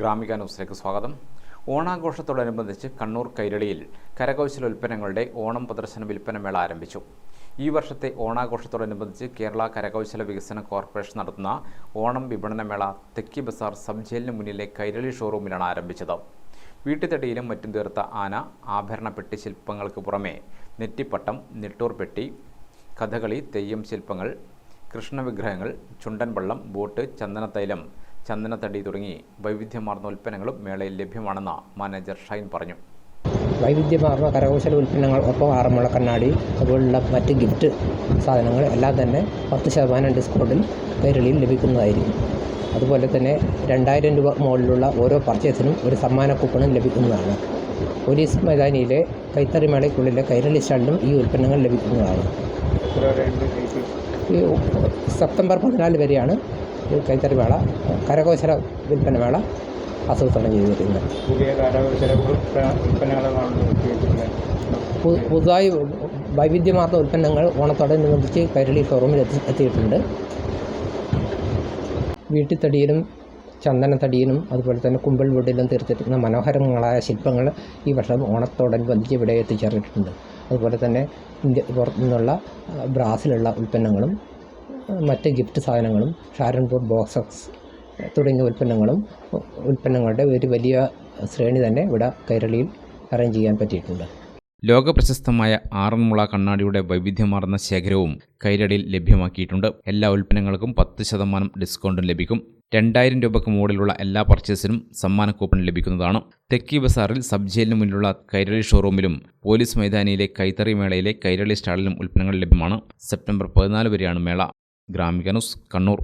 ഗ്രാമിക ന്യൂസിലേക്ക് സ്വാഗതം. ഓണാഘോഷത്തോടനുബന്ധിച്ച് കണ്ണൂർ കൈരളിയിൽ കരകൗശല ഉൽപ്പന്നങ്ങളുടെ ഓണം പ്രദർശന വിൽപ്പന മേള ആരംഭിച്ചു. ഈ വർഷത്തെ ഓണാഘോഷത്തോടനുബന്ധിച്ച് കേരള കരകൗശല വികസന കോർപ്പറേഷൻ നടത്തുന്ന ഓണം വിപണന മേള തെക്കി ബസാർ സബ് ജയിലിന് മുന്നിലെ കൈരളി ഷോറൂമിലാണ് ആരംഭിച്ചത്. വീട്ടുതടിയിലും മറ്റും തീർത്ത ആന ആഭരണ പെട്ടി ശില്പങ്ങൾക്ക് പുറമെ നെറ്റിപ്പട്ടം നെട്ടൂർ പെട്ടി കഥകളി തെയ്യം ശില്പങ്ങൾ കൃഷ്ണവിഗ്രഹങ്ങൾ ചുണ്ടൻ വള്ളം ബോട്ട് ചന്ദനത്തൈലം ചന്ദനത്തടി തുടങ്ങി വൈവിധ്യമാർന്ന ഉൽപ്പന്നങ്ങളും മേളയിൽ ലഭ്യമാണെന്ന് മാനേജർ ഷൈൻ പറഞ്ഞു. വൈവിധ്യമാർന്ന കരകൗശല ഉൽപ്പന്നങ്ങൾ ഒപ്പം ആറന്മുള കണ്ണാടി അതുപോലുള്ള മറ്റ് ഗിഫ്റ്റ് സാധനങ്ങൾ എല്ലാം തന്നെ പത്ത് ശതമാനം ഡിസ്കൗണ്ടിൽ കൈരളിയിൽ ലഭിക്കുന്നതായിരിക്കും. അതുപോലെ തന്നെ രണ്ടായിരം രൂപ മുകളിലുള്ള ഓരോ പർച്ചേസിനും ഒരു സമ്മാന കൂപ്പണും ലഭിക്കുന്നതാണ്. പോലീസ് മൈതാനിയിലെ കൈത്തറി മേളയ്ക്കുള്ളിലെ കൈരളി സ്റ്റാളിലും ഈ ഉൽപ്പന്നങ്ങൾ ലഭിക്കുന്നതാണ്. സെപ്റ്റംബർ പതിനാല് വരെയാണ് കൈത്തറി മേള കരകൗശല വിൽപ്പന മേള ആസൂത്രണം ചെയ്തിരിക്കുന്നത്. പുതിയ കരകൗശല പുതുതായി വൈവിധ്യമാർന്ന ഉൽപ്പന്നങ്ങൾ ഓണത്തോടനുബന്ധിച്ച് കൈരളി ഷോറൂമിൽ എത്തി എത്തിയിട്ടുണ്ട്. വീട്ടിത്തടിയിലും ചന്ദനത്തടിയിലും അതുപോലെ തന്നെ കുമ്പിൾ വുഡിലും തീർത്തിരിക്കുന്ന മനോഹരങ്ങളായ ശില്പങ്ങൾ ഈ വർഷം ഓണത്തോടനുബന്ധിച്ച് ഇവിടെ എത്തിച്ചേർന്നിട്ടുണ്ട്. അതുപോലെ തന്നെ ഇന്ത്യ പുറത്തു നിന്നുള്ള ബ്രാസിലുള്ള ഉൽപ്പന്നങ്ങളും മറ്റ് ഗിഫ്റ്റ് സാധനങ്ങളും ഷാരൻപൂർ ബോക്സസ് തുടങ്ങിയ ഉൽപ്പന്നങ്ങളും ഉൽപ്പന്നങ്ങളുടെ ഒരു വലിയ ശ്രേണി തന്നെ ഇവിടെ കൈരളിയിൽ അറേഞ്ച് ചെയ്യാൻ പറ്റിയിട്ടുണ്ട്. ലോകപ്രശസ്തമായ ആറന്മുള കണ്ണാടിയുടെ വൈവിധ്യമാർന്ന ശേഖരവും കൈരളിയിൽ ലഭ്യമാക്കിയിട്ടുണ്ട്. എല്ലാ ഉൽപ്പന്നങ്ങൾക്കും പത്ത് ശതമാനം ഡിസ്കൗണ്ടും ലഭിക്കും. രണ്ടായിരം രൂപയ്ക്ക് മുകളിലുള്ള എല്ലാ പർച്ചേസിനും സമ്മാന കൂപ്പൺ ലഭിക്കുന്നതാണ്. തെക്കി ബസാറിൽ സബ് ജയിലിന് മുന്നിലുള്ള കൈരളി ഷോറൂമിലും പോലീസ് മൈതാനിയിലെ കൈത്തറി മേളയിലെ കൈരളി സ്റ്റാളിലും ഉൽപ്പന്നങ്ങൾ ലഭ്യമാണ്. സെപ്റ്റംബർ പതിനാല് വരെയാണ് മേള. ഗ്രാമിക ന്യൂസ് കണ്ണൂർ.